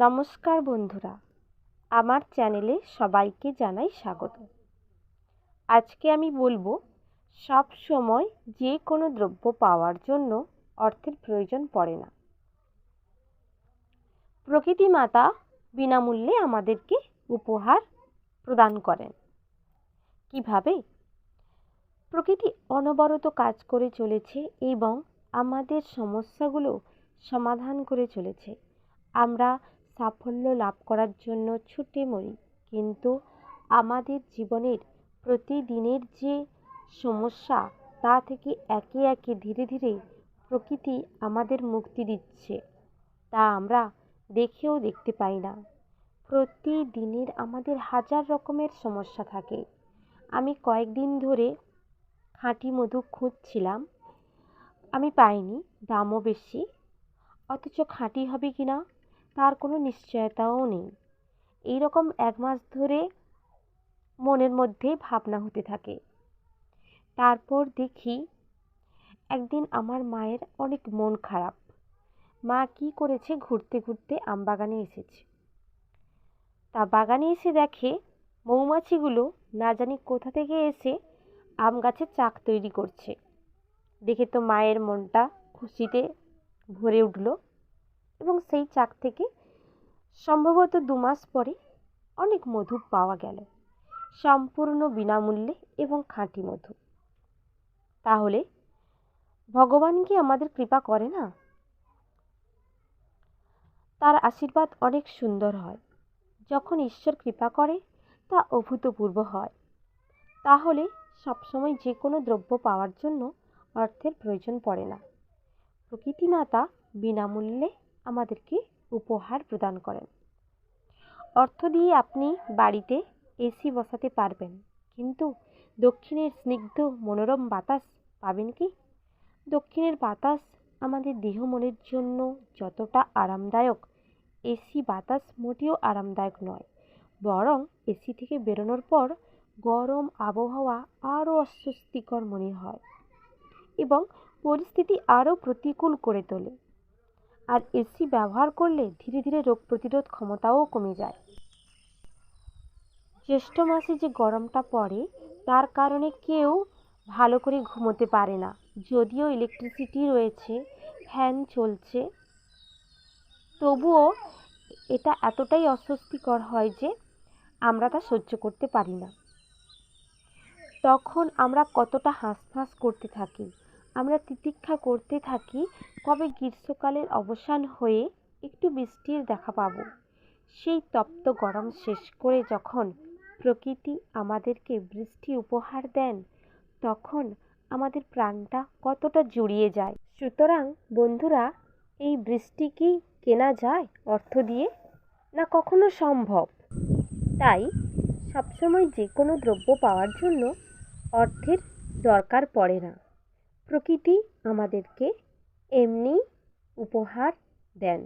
নমস্কার বন্ধুরা, আমার চ্যানেলে সবাইকে জানাই স্বাগত। আজকে আমি বলব, সব সময় যে কোনো দ্রব্য পাওয়ার জন্য অর্থের প্রয়োজন পড়ে না। প্রকৃতি মাতা বিনামূল্যে আমাদেরকে উপহার প্রদান করেন। কীভাবে? প্রকৃতি অনবরত কাজ করে চলেছে এবং আমাদের সমস্যাগুলো সমাধান করে চলেছে। আমরা সাফল্য লাভ করার জন্য ছুটে মরি। কিন্তু আমাদের জীবনের প্রতিদিনের যে সমস্যা, তা থেকে একে একে ধীরে ধীরে প্রকৃতি আমাদের মুক্তি দিচ্ছে, তা আমরা দেখেও দেখতে পাই না। প্রতিদিনের আমাদের হাজার রকমের সমস্যা থাকে। আমি কয়েকদিন ধরে খাঁটি মধু খুঁজছিলাম, আমি পাইনি, দামও বেশি, অথচ খাঁটি হবে কি না তার কোনো নিশ্চয়তাও নেই। এই রকম এক মাস ধরে মনের মধ্যে ভাবনা হতে থাকে। তারপর দেখি একদিন আমার মায়ের অনেক মন খারাপ। মা কি করেছে ঘুরতে ঘুরতে আম বাগানে এসেছে। তা বাগানে এসে দেখে মৌমাছিগুলো না জানি কোথা থেকে এসে আম গাছে চাক তৈরি করছে। দেখে তো মায়ের মনটা খুশিতে ভরে উঠল। এবং সেই চাক থেকে সম্ভবত দু মাস পরে অনেক মধু পাওয়া গেল। সম্পূর্ণ বিনামূল্যে এবং খাঁটি মধু। তাহলে ভগবান কি আমাদের কৃপা করে না? তার আশীর্বাদ অনেক সুন্দর হয়। যখন ঈশ্বর কৃপা করে, তা অভূতপূর্ব হয়। তাহলে সবসময় যে কোনো দ্রব্য পাওয়ার জন্য অর্থের প্রয়োজন পড়ে না। প্রকৃতি মাতা বিনামূল্যে আমাদেরকে উপহার প্রদান করেন। অর্থ দিয়ে আপনি বাড়িতে এসি বসাতে পারবেন, কিন্তু দক্ষিণের স্নিগ্ধ মনোরম বাতাস পাবেন কি? দক্ষিণের বাতাস আমাদের দেহ মনের জন্য যতটা আরামদায়ক, এসি বাতাস মোটেও আরামদায়ক নয়। বরং এসি থেকে বেরোনোর পর গরম আবহাওয়া আরও অস্বস্তিকর মনে হয় এবং পরিস্থিতি আরও প্রতিকূল করে তোলে। আর এসি ব্যবহার করলে ধীরে ধীরে রোগ প্রতিরোধ ক্ষমতাও কমে যায়। জ্যৈষ্ঠ মাসে যে গরমটা পড়ে, তার কারণে কেউ ভালো করে ঘুমোতে পারে না। যদিও ইলেকট্রিসিটি রয়েছে ফ্যান চলছে, তবুও এটা এতটাই অস্বস্তিকর হয় যে আমরা তা সহ্য করতে পারি না। তখন আমরা কতটা হাঁসফাঁস করতে থাকি আমরা তিতিক্ষা করতে থাকি কবে গ্রীষ্মকালের অবসান হয়ে একটু বৃষ্টির দেখা পাব। সেই তপ্ত গরম শেষ করে যখন প্রকৃতি আমাদেরকে বৃষ্টি উপহার দেন, তখন আমাদের প্রাণটা কতটা জুড়িয়ে যায়। সুতরাং, বন্ধুরা, এই বৃষ্টি কি কেনা যায় অর্থ দিয়ে, না কখনো সম্ভব? তাই সবসময় যে কোনো দ্রব্য পাওয়ার জন্য অর্থের দরকার পড়ে না। প্রকৃতি আমাদেরকে এমনি উপহার দেন।